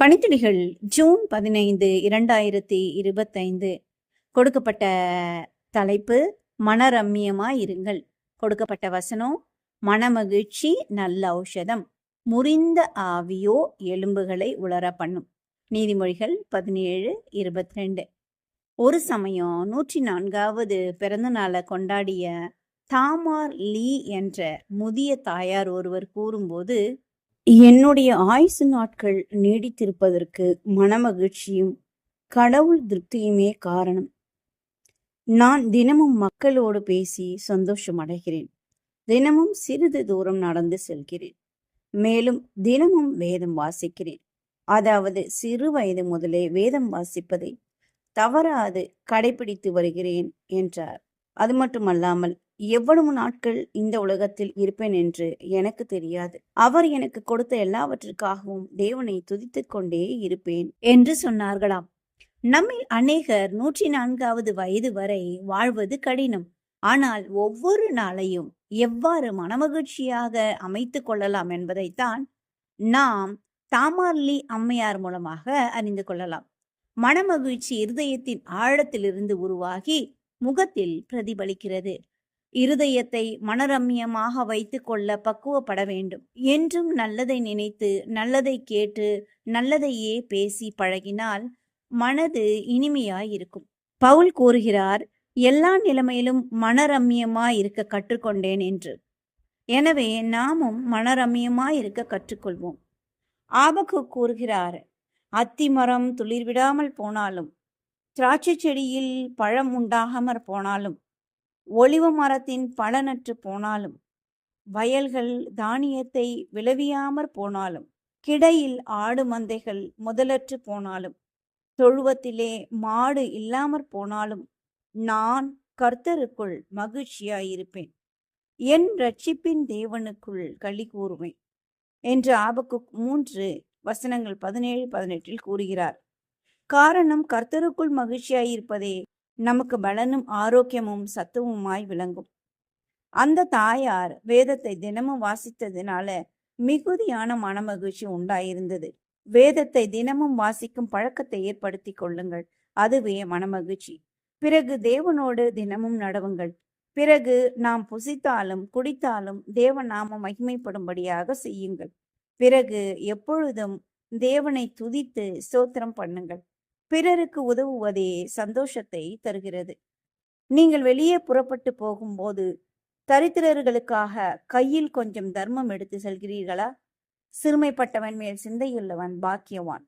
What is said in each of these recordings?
பணித்துளிகள் June பதினைந்து இரண்டாயிரத்தி இருபத்தைந்து. கொடுக்கப்பட்ட தலைப்பு மனரம்மியமாய் இருங்கள். கொடுக்கப்பட்ட வசனம் மனமகிழ்ச்சி நல்ல ஔஷதம். முறிந்த ஆவியோ எலும்புகளை உலர பண்ணும். நீதிமொழிகள் பதினேழு இருபத்தி ரெண்டு ஒரு சமயம் நூற்றி நான்காவது பிறந்த நாளை கொண்டாடிய தாமார் லீ என்ற முதிய தாயார் ஒருவர் கூறும்போது என்னுடைய ஆயுசு நாட்கள் நீடித்திருப்பதற்கு மனமகிழ்ச்சியும் கடவுள் திருப்தியுமே காரணம். நான் தினமும் மக்களோடு பேசி சந்தோஷம் அடைகிறேன். தினமும் சிறிது தூரம் நடந்து செல்கிறேன். மேலும் தினமும் வேதம் வாசிக்கிறேன். அதாவது சிறு வயது முதலே வேதம் வாசிப்பதை தவறாது கடைபிடித்து வருகிறேன் என்றார். அது மட்டுமல்லாமல் எவ்வளவு நாட்கள் இந்த உலகத்தில் இருப்பேன் என்று எனக்கு தெரியாது. அவர் எனக்கு கொடுத்த எல்லாவற்றிற்காகவும் தேவனை துதித்துக் கொண்டே இருப்பேன் என்று சொன்னார்களாம். நம்மில் அநேகர் நூற்றி நான்காவது வயது வரை வாழ்வது கடினம். ஆனால் ஒவ்வொரு நாளையும் எவ்வாறு மனமகிழ்ச்சியாக அமைத்து கொள்ளலாம் என்பதைத்தான் நாம் தாமார்லி அம்மையார் மூலமாக அறிந்து கொள்ளலாம். மனமகிழ்ச்சி இருதயத்தின் ஆழத்திலிருந்து உருவாகி முகத்தில் பிரதிபலிக்கிறது. இருதயத்தை மனரம்யமாக வைத்துக்கொள்ள பக்குவப்பட வேண்டும். என்றும் நல்லதை நினைத்து நல்லதை கேட்டு நல்லதையே பேசி பழகினால் மனது இனிமையாயிருக்கும். பவுல் கூறுகிறார் எல்லா நிலைமையிலும் மனரம்யமாய் இருக்க கற்றுக்கொண்டேன் என்று. எனவே நாமும் மனரம்யமாய் இருக்க கற்றுக்கொள்வோம். ஆபக்கு கூறுகிறார் அத்திமரம் துளிர்விடாமல் போனாலும் திராட்சை செடியில் பழம் உண்டாகாமற் போனாலும் ஒளிவ மரத்தின் பலனற்று போனாலும் வயல்கள் தானியத்தை விளைவியாமற் போனாலும் கிடையில் ஆடு மந்தைகள் முதலற்று போனாலும் தொழுவத்திலே மாடு இல்லாமற் போனாலும் நான் கர்த்தருக்குள் மகிழ்ச்சியாயிருப்பேன். என் ரட்சிப்பின் தேவனுக்குள் களி கூறுவேன் என்று ஆபக்கு மூன்று வசனங்கள் பதினேழு பதினெட்டில் கூறுகிறார். காரணம் கர்த்தருக்குள் மகிழ்ச்சியாயிருப்பதே நமக்கு பலனும் ஆரோக்கியமும் சத்துவமாய் விளங்கும். அந்த தாயார் வேதத்தை தினமும் வாசித்ததினால மிகுதியான மனமகிழ்ச்சி உண்டாயிருந்தது. வேதத்தை தினமும் வாசிக்கும் பழக்கத்தை ஏற்படுத்தி கொள்ளுங்கள். அதுவே மனமகிழ்ச்சி. பிறகு தேவனோடு தினமும் நடவுங்கள். பிறகு நாம் புசித்தாலும் குடித்தாலும் தேவ நாம மகிமைப்படும்படியாக செய்யுங்கள். பிறகு எப்பொழுதும் தேவனை துதித்து ஸ்தோத்திரம் பண்ணுங்கள். பிறருக்கு உதவுவதே சந்தோஷத்தை தருகிறது. நீங்கள் வெளியே புறப்பட்டு போகும்போது தரித்திரர்களுக்காக கையில் கொஞ்சம் தர்மம் எடுத்து செல்கிறீர்களா? சிறுமைப்பட்டவன் மேல் சிந்தையுள்ளவன் பாக்கியவான்.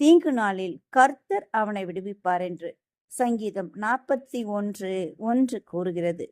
தீங்கு நாளில் கர்த்தர் அவனை விடுவிப்பார் என்று சங்கீதம் நாற்பத்தி ஒன்று ஒன்று கூறுகிறது.